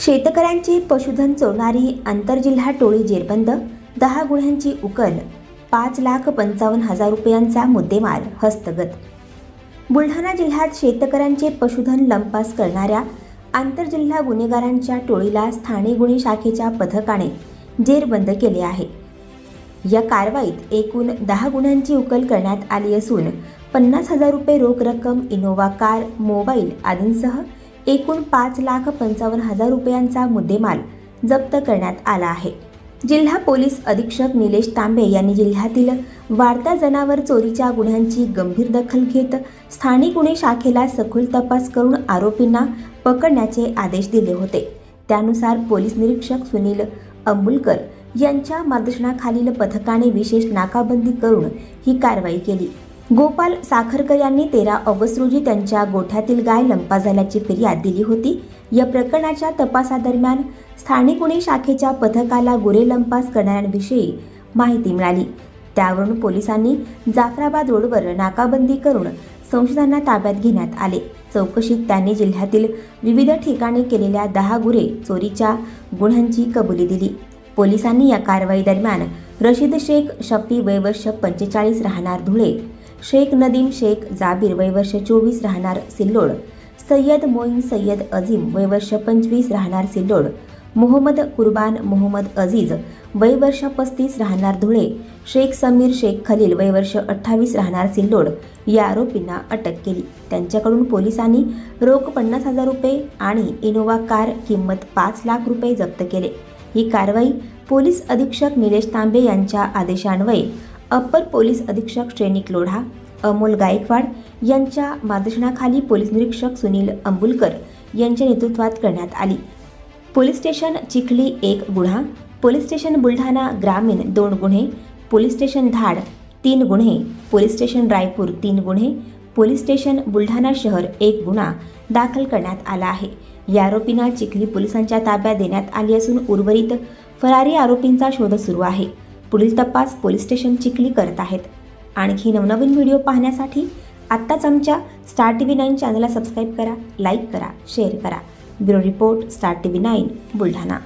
शेतकऱ्यांचे पशुधन चोरणारी आंतरजिल्हा टोळी जेरबंद दहा गुन्ह्यांची उकल पाच लाख पंचावन्न हजार रुपयांचा मुद्देमाल हस्तगत. बुलढाणा जिल्ह्यात शेतकऱ्यांचे पशुधन लंपास करणाऱ्या आंतरजिल्हा गुन्हेगारांच्या टोळीला स्थानिक गुन्हे शाखेच्या पथकाने जेरबंद केले आहे. या कारवाईत एकूण दहा गुन्ह्यांची उकल करण्यात आली असून पन्नास हजार रुपये रोख रक्कम इनोवा कार मोबाईल आदींसह एकूण पाच लाख पंचावन्न हजार रुपयांचा मुद्देमाल जप्त करण्यात आला आहे. जिल्हा पोलीस अधीक्षक निलेश तांबे यांनी जिल्ह्यातील वाढत्या जनावर चोरीच्या गुन्ह्यांची गंभीर दखल घेत स्थानिक गुन्हे शाखेला सखोल तपास करून आरोपींना पकडण्याचे आदेश दिले होते. त्यानुसार पोलीस निरीक्षक सुनील अंबुलकर यांच्या मार्गदर्शनाखालील पथकाने विशेष नाकाबंदी करून ही कारवाई केली. गोपाल साखरकर यांनी तेरा ऑगस्ट रोजी त्यांच्या गोठ्यातील गाय लंपा झाल्याची फिर्याद दिली होती. या प्रकरणाच्या तपासादरम्यान स्थानिक गुन्हे शाखेच्या पथकाला गुरे लंपास करणाऱ्यांविषयी माहिती मिळाली. त्यावरून पोलिसांनी जाफराबाद रोडवर नाकाबंदी करून संशोधांना ताब्यात घेण्यात आले. चौकशीत त्यांनी जिल्ह्यातील विविध ठिकाणी केलेल्या दहा गुरे चोरीच्या गुन्ह्यांची कबुली दिली. पोलिसांनी या कारवाई दरम्यान रशीद शेख शफी वयवर्ष पंचेचाळीस राहणार धुळे शेख नदीम शेख जाबीर वयवर्ष चोवीस राहणार सिल्लोड. सय्यद मोईन सय्यद अझीम वयवर्ष पंचवीस राहणार सिल्लोड. मोहम्मद कुर्बान मोहम्मद अझीज वयवर्ष पस्तीस राहणार धुळे. शेख समीर शेख खलील वयवर्ष अठ्ठावीस राहणार सिल्लोड. या आरोपींना अटक केली. त्यांच्याकडून पोलिसांनी रोख पन्नास हजार रुपये आणि इनोव्हा कार किंमत पाच लाख रुपये जप्त केले. ही कारवाई पोलीस अधीक्षक निलेश तांबे यांच्या आदेशान्वये अप्पर पोलीस अधीक्षक श्रेणिक लोढा अमोल गायकवाड यांच्या मार्गदर्शनाखाली पोलीस निरीक्षक सुनील अंबुलकर यांच्या नेतृत्वात करण्यात आली. पोलीस स्टेशन चिखली एक गुन्हा पोलीस स्टेशन बुलढाणा ग्रामीण दोन गुन्हे पोलीस स्टेशन धाड तीन गुन्हे पोलीस स्टेशन रायपूर तीन गुन्हे पोलीस स्टेशन बुलढाणा शहर एक गुन्हा दाखल करण्यात आला आहे. या आरोपींना चिखली पोलिसांच्या ताब्यात देण्यात आली असून उर्वरित फरारी आरोपींचा शोध सुरू आहे. पुढील तपास पोलीस स्टेशन चिखली करत आहेत. आणखी नवनवीन व्हिडिओ पाहण्यासाठी आत्ताच आमच्या स्टार टी व्ही नाईन चॅनलला सबस्क्राईब करा लाईक करा शेअर करा. Bureau report Star TV nine nine Buldhana.